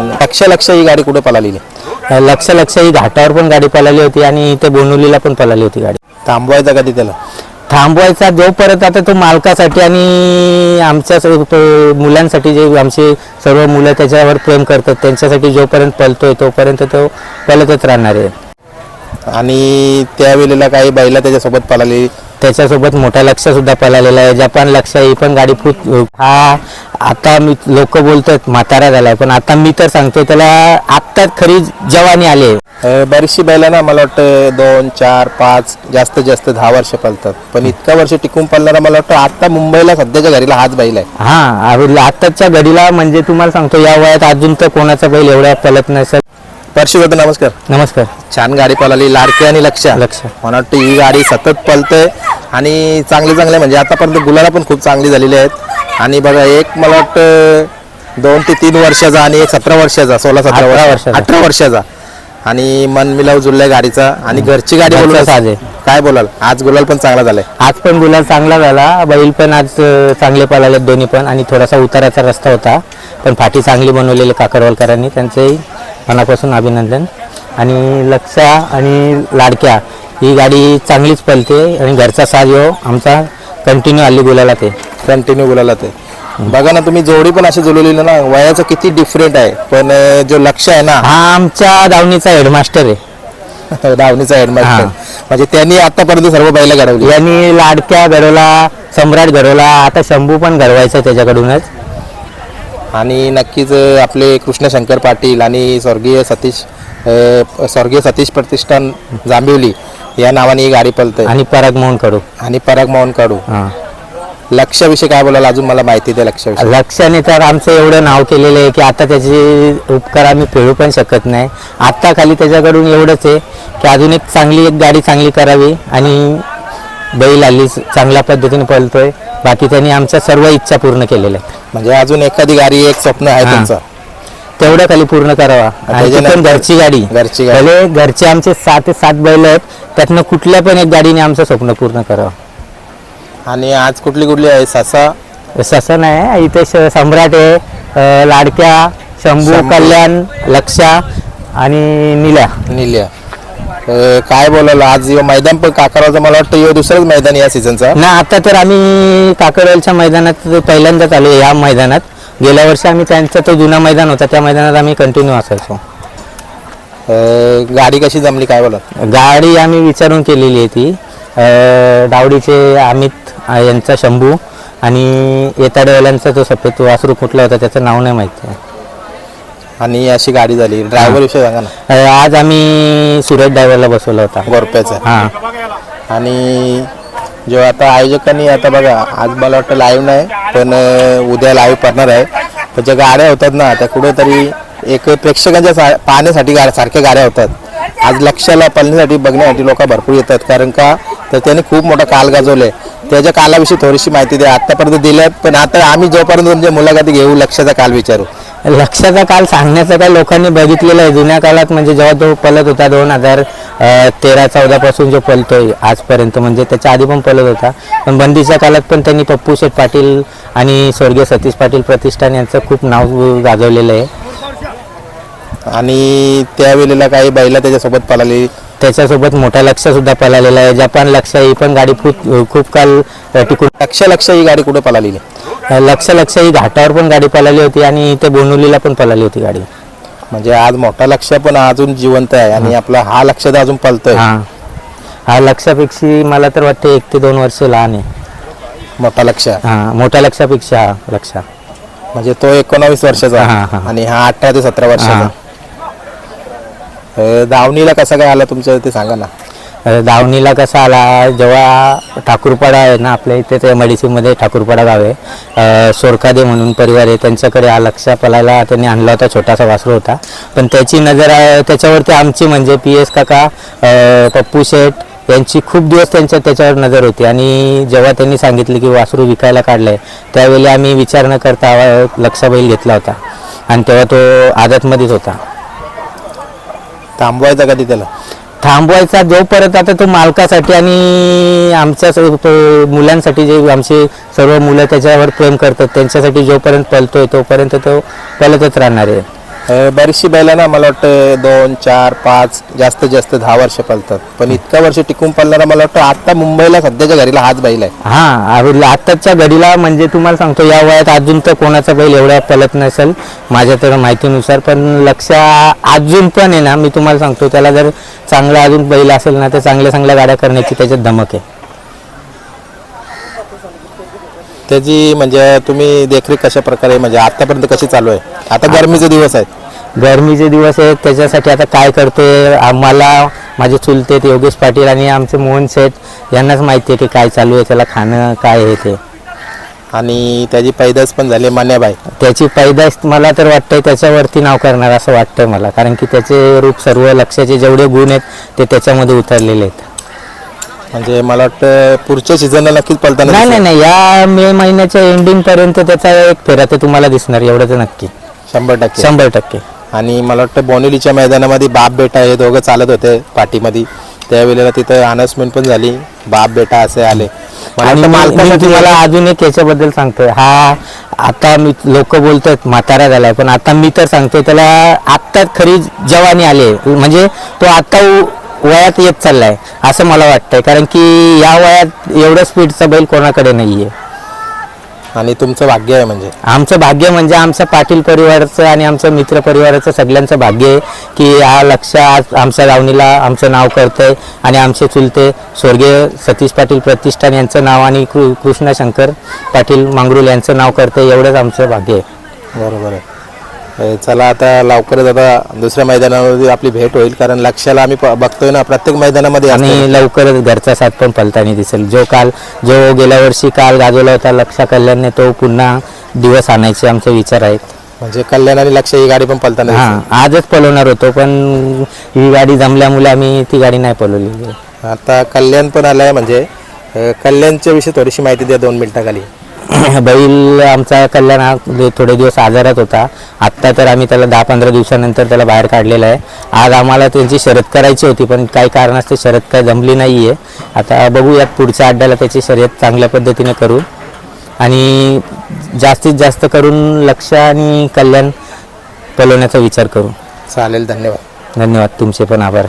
लक्ष लक्ष ही गाडी कुठे पळालेली लक्ष लक्ष ही घाटावर पण गाडी पळाली होती आणि इथे बोनुलीला पण पळाली होती गाडी. थांबवायचा कधी त्याला थांबवायचा जोपर्यंत आता तो मालकासाठी आणि आमच्या मुलांसाठी जे आमचे सर्व मुलं त्याच्यावर प्रेम करतात त्यांच्यासाठी जोपर्यंत पळतोय तोपर्यंत तो पळतच राहणार आहे. आणि त्यावेळेला काही बैला त्याच्यासोबत पळाली त्याच्यासोबत मोठा लक्ष सुद्धा पळालेला आहे. जपान लक्ष ही पण गाडी खूप हा आता मी लोक बोलतात म्हातारा झालाय पण आता मी तर सांगतोय त्याला आत्ताच खरी जवानी आली आहे. बरीचशी बैला ना मला वाटतं दोन चार पाच जास्तीत जास्त दहा वर्ष पळतात. पण इतका वर्ष टिकून पळणारा मला वाटतं आता मुंबईला सध्याच्या घरीला हाच बैल आहे. हा अरे आताच्या घडीला म्हणजे तुम्हाला सांगतो या वयात अजून तर कोणाचा बैल एवढा पलत नसेल. परशी होतं नमस्कार. नमस्कार. छान गाडी पळाली लाडकी आणि लक्ष लक्ष. मला वाटतं ही गाडी सतत पळते. आणि चांगले चांगले म्हणजे आतापर्यंत गुलाला पण खूप चांगली झालेली आहेत. आणि बघा एक मला वाटतं दोन ते तीन वर्षाचा आणि एक सतरा वर्षाचा सोळा सतरा वर्ष. अठरा वर्षाचा. आणि मन मिलाव जुळलाय गाडीचा. आणि घरची गाडी बोलून. काय बोलाल? आज गुलाल पण चांगला झालाय. आज पण गुलाल चांगला झाला. बैल पण आज चांगले पळाले दोन्ही पण. आणि थोडासा उताराचा रस्ता होता. पण फाटी चांगली बनवलेली काकडवालकरांनी त्यांचंही मनापासून अभिनंदन. आणि लक्षा आणि लाडक्या ही गाडी चांगलीच पळते आणि घरचा साज यो आमचा कंटिन्यू आली गुलाला ते. कंटिन्यू बोलायला ते. बघा ना तुम्ही जोडी पण अशी जुळवलेली ना वयाचं किती डिफरंट आहे. पण जो लक्ष आहे ना. हा आमच्या दावणीचा हेडमास्टर आहे. धावणीचा हेडमास्टर हा. म्हणजे त्यांनी आतापर्यंत सर्व बैला घडवली. यांनी लाडक्या घडवला सम्राट घडवला आता शंभू पण घडवायचा त्याच्याकडूनच. आणि नक्कीच आपले कृष्णशंकर पाटील आणि स्वर्गीय सतीश स्वर्गीय सतीश प्रतिष्ठान जांभिवली. या नावाने ही गाडी पळते आणि पराग मोहन कडू. आणि पराग मोहन काढू हा. लक्षाविषयी काय बोलाल? अजून मला माहिती द्या लक्षाविषयी. लक्षाने तर आमचं एवढं नाव केलेलं आहे की आता त्याचे उपकार आम्ही फेडू पण शकत नाही. आत्ता खाली त्याच्याकडून एवढंच आहे की अजून एक चांगली एक गाडी चांगली करावी आणि बैल हल्ली चांगल्या पद्धतीने पळतोय. बाकी त्यांनी आमच्या सर्व इच्छा पूर्ण केलेल्या आहेत. म्हणजे अजून एखादी गाडी एक स्वप्न आहे हा. तुमचं? तेवढं खाली पूर्ण करावा. आणि ती पण घरची गाडी. घरची गाडी. भले घरचे आमचे सात ते सात बैल आहेत त्यातनं कुठल्या पण एक गाडीने आमचं स्वप्न पूर्ण करावं. आणि आज कुठली कुठली आहे? ससा? तसं नाही इथे श- सम्राट आहे अं, लाडक्या शंभू शंभू. कल्याण लक्षा आणि निल्या. निल्या. अ, काय बोलाल आज ह्यो मैदान पण काकाराचं मला वाटतं ह्यो दुसरंच मैदान या सीझनचा ना आता तर आम्ही काकडवेलच्या मैदानात पहिल्यांदाच आलो या मैदानात. गेल्या वर्षी आम्ही त्यांचा तो जुना मैदान होता त्या मैदानात आम्ही कंटिन्यू असायचो. गाडी कशी जमली काय बोलाल? गाडी आम्ही विचारून केलेली आहे ती. अं, डावडीचे अमित अं, यांचा शंभू आणि येताडेवाल्यांचा तो सफेद वासरू कुठला होता त्याचं नाव नाही माहिती आणि अशी गाडी झाली. ड्रायव्हर विषय सांगा ना. अं, आज आम्ही सुरत ड्रायव्हरला बसवला होता. गोरप्याचा. हां. आणि जो आता आयोजकांनी आता बघा आज मला वाटतं लाईव्ह नाही पण उद्या लाईव्ह पडणार आहे. पण ज्या गाड्या होतात ना त्या कुठेतरी एक प्रेक्षकांच्या सा- पाहण्यासाठी गा सारख्या गाड्या होतात. आज लक्षाला पळण्यासाठी बघण्यासाठी लोक भरपूर येतात. कारण का? तर त्याने खूप मोठा काल गाजवले त्याच्या कालाविषयी थोडीशी माहिती द्या. आत्तापर्यंत दिल्यात पण आता आम्ही जोपर्यंत तुमच्या मुलाखती घेऊ लक्षाचा काल विचारू. लक्षाचा काल सांगण्याचं काय लोकांनी बघितलेलं आहे. जुन्या काळात म्हणजे जेव्हा तो पलत होता दोन हजार तेरा चौदा पासून जो पलतोय आजपर्यंत म्हणजे त्याच्या आधी पण पलत होता. पण बंदीच्या काळात पण त्यांनी पप्पू शेठ पाटील आणि स्वर्गीय सतीश पाटील प्रतिष्ठान यांचं खूप नाव गाजवलेलं आहे. आणि त्यावेळेला काही बैला त्याच्यासोबत पळाली. त्याच्यासोबत मोठा लक्ष सुद्धा पळालेला आहे. जपान लक्ष ही पण गाडी खूप खूप काल टिकून लक्ष लक्ष ही गाडी कुठे पळाली अ, लक्ष लक्ष ही घाटावर पण गाडी पळाली होती आणि इथे बोनुलीला पण पळाली होती गाडी. म्हणजे आज मोठा लक्ष पण अजून जिवंत आहे आणि आपला हा लक्ष तर अजून पळतोय. हा. हा लक्षापेक्षा मला तर वाटते एक ते दोन वर्ष लहान आहे. मोठा लक्ष. हा मोठ्या लक्षापेक्षा हा लक्ष. म्हणजे तो एकोणावीस वर्षाचा हा, हा. आणि हा अठरा ते सतरा वर्षाचा. अं, दावणीला कसा काय आला तुमचं ते सांगा ना. दावणीला कसा आला? जेव्हा ठाकूरपाडा आहे ना आपल्या इथे त्या MIDC ठाकूरपाडा गाव आहे. सोरकादे म्हणून परिवार आहे. त्यांच्याकडे हा लक्ष पलायला त्यांनी आणला होता छोटासा वासरू होता. पण त्याची नजर आहे त्याच्यावरती आमची म्हणजे पी एस काका पप्पू शेठ यांची खूप दिवस त्यांच्या त्याच्यावर नजर होती. आणि जेव्हा त्यांनी सांगितले की वासरू विकायला काढलंय त्यावेळी आम्ही विचार न करता अ, लक्षा बैल घेतला होता. आणि तेव्हा तो आदतमध्येच होता. थांबवायचा कधी त्याला थांबवायचा जोपर्यंत आता तो मालकासाठी आणि आमच्या मुलांसाठी जे आमचे सर्व मुलं त्याच्यावर प्रेम करतात त्यांच्यासाठी जोपर्यंत पलतोय तोपर्यंत तो पलतच राहणार आहे. बरीचशी बैलांना मला वाटतं दोन चार पाच जास्तीत जास्त दहा वर्ष पालतात पण इतक्या वर्ष टिकून पळणारा मला वाटतं आता मुंबईला सध्याच्या घरीला हाच बैल आहे. हा आवडला आत्ताच्या घडीला म्हणजे तुम्हाला सांगतो या वयात अजून तर कोणाचा बैल एवढा पलत नसेल माझ्या तर माहितीनुसार. पण लक्ष अजून पण आहे ना मी तुम्हाला सांगतो त्याला जर चांगला अजून बैल असेल ना तर चांगल्या चांगल्या गाड्या करण्याची त्याच्यात धमक आहे. त्याची म्हणजे तुम्ही देखरेख कशा प्रकारे म्हणजे आतापर्यंत कशी चालू आहे? आता गरमीचे दिवस आहेत. गरमीचे दिवस आहेत त्याच्यासाठी आता काय करते? आम्हाला माझे चुलते योगेश पाटील आणि आमचे मोहन शेठ यांनाच माहिती आहे की काय चालू आहे त्याला खाणं काय आहे ते. आणि त्याची पैदास पण झाली मान्याबाई. त्याची पैदास मला तर वाटतंय त्याच्यावरती नाव करणार असं वाटतंय मला कारण की त्याचे रूप सर्व लक्षाचे जेवढे गुण आहेत ते त्याच्यामध्ये उतरलेले आहेत. म्हणजे मला वाटतं पुढच्या सीझनला नक्कीच पळताना नाही नाही दिसेल. नाही या मे महिन्याच्या एंडिंग पर्यंत त्याचा एक फेरा तर तुम्हाला दिसणार एवढं तर नक्की. शंभर टक्के. शंभर टक्के. आणि मला वाटतं बोनिलीच्या मैदानामध्ये बाप बेटा हे दोघं चालत होते पाठीमध्ये. त्यावेळेला तिथं अनाउन्समेंट पण झाली बाप बेटा असे आले. मला आणि वाटतं मी- मी मालकासाठी तुम्हाला अजून एक याच्याबद्दल सांगतोय. हा आता मी लोक बोलतात म्हातारा झालाय पण आता मी तर सांगतोय त्याला आत्ता खरी जवानी आली आहे. म्हणजे तो आता उ- वयात येत चाललाय असं मला वाटतंय. कारण की या वयात एवढं स्पीडचा बैल कोणाकडे नाहीये. आणि तुमचं भाग्य आहे म्हणजे? आमचं भाग्य म्हणजे आमच्या पाटील परिवाराचं आणि आमच्या मित्र परिवाराचं सगळ्यांचं भाग्य आहे की हा लक्ष आज आमच्या लावणीला आमचं नाव करतंय आणि आमचे चुलते स्वर्गीय सतीश पाटील प्रतिष्ठान यांचं नाव आणि कृ कृष्णा शंकर पाटील मांगरुल यांचं नाव करतंय एवढंच आमचं भाग्य आहे. बरोबर आहे. चला आता लवकरच आता दुसऱ्या मैदानामध्ये आपली भेट होईल कारण लक्षाला आम्ही प- बघतोय ना प्रत्येक मैदानामध्ये असतं. आणि लवकरच घरचा साथ पण पलतानी दिसेल जो काल जो गेल्या वर्षी काल गाजवला होता लक्षा कल्याणने तो पुन्हा दिवस आणायचे आमचे विचार आहेत म्हणजे कल्याण आणि लक्ष ही गाडी पण पळताना हा आजच पलवणार होतो पण ही गाडी जमल्यामुळे आम्ही ती गाडी नाही पलवली. आता कल्याण पण आलाय म्हणजे अ, कल्याणच्या विषयी थोडीशी माहिती द्या दोन मिनिटाखाली बैल आमचा कल्याण हा थोडे दिवस आजारात होता. आत्ता तर आम्ही त्याला दहा पंधरा दिवसानंतर त्याला बाहेर काढलेला आहे. आज आम्हाला त्यांची शर्यत करायची होती पण काही कारणास्तव शर्यत काय जमली नाही आहे आता बघूयात पुढच्या अड्ड्याला त्याची शर्यत चांगल्या पद्धतीने करू आणि जास्तीत जास्त करून लक्ष आणि कल्याण पलवण्याचा विचार करू. चालेल धन्यवाद. धन्यवाद. तुमचे पण आभार.